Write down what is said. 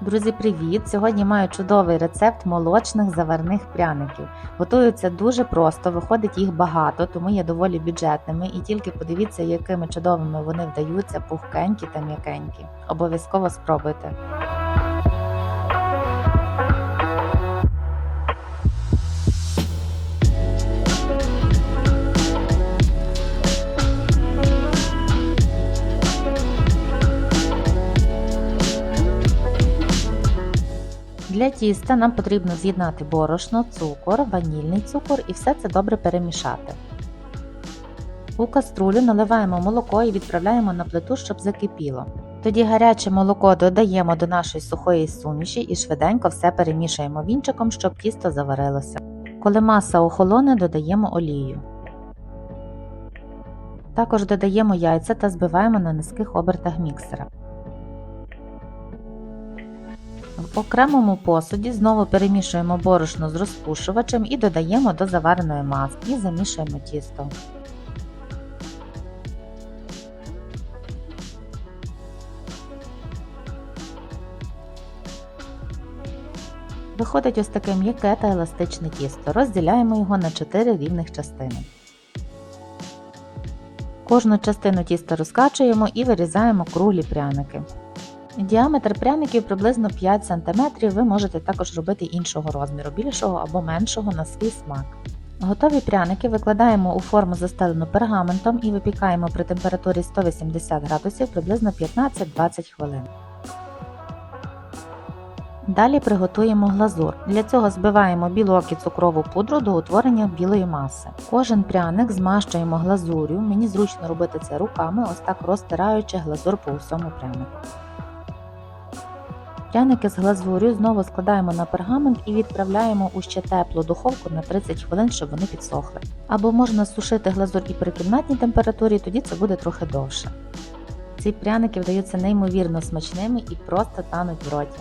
Друзі, привіт! Сьогодні маю чудовий рецепт молочних заварних пряників. Готуються дуже просто, виходить їх багато, тому є доволі бюджетними. І тільки подивіться, якими чудовими вони вдаються, пухкенькі та м'якенькі. Обов'язково спробуйте. Для тіста нам потрібно з'єднати борошно, цукор, ванільний цукор і все це добре перемішати. У каструлю наливаємо молоко і відправляємо на плиту, щоб закипіло. Тоді гаряче молоко додаємо до нашої сухої суміші і швиденько все перемішуємо вінчиком, щоб тісто заварилося. Коли маса охолоне, додаємо олію. Також додаємо яйця та збиваємо на низьких обертах міксера. В окремому посуді знову перемішуємо борошно з розпушувачем і додаємо до завареної маси і замішуємо тісто. Виходить ось таке м'яке та еластичне тісто. Розділяємо його на 4 рівних частини. Кожну частину тіста розкачуємо і вирізаємо круглі пряники. Діаметр пряників приблизно 5 см, ви можете також робити іншого розміру, більшого або меншого на свій смак. Готові пряники викладаємо у форму застелену пергаментом і випікаємо при температурі 180 градусів приблизно 15-20 хвилин. Далі приготуємо глазур. Для цього збиваємо білок і цукрову пудру до утворення білої маси. Кожен пряник змащуємо глазур'ю, мені зручно робити це руками, ось так розтираючи глазур по усьому прянику. Пряники з глазур'ю знову складаємо на пергамент і відправляємо у ще теплу духовку на 30 хвилин, щоб вони підсохли. Або можна сушити глазур і при кімнатній температурі, тоді це буде трохи довше. Ці пряники вдаються неймовірно смачними і просто тануть в роті.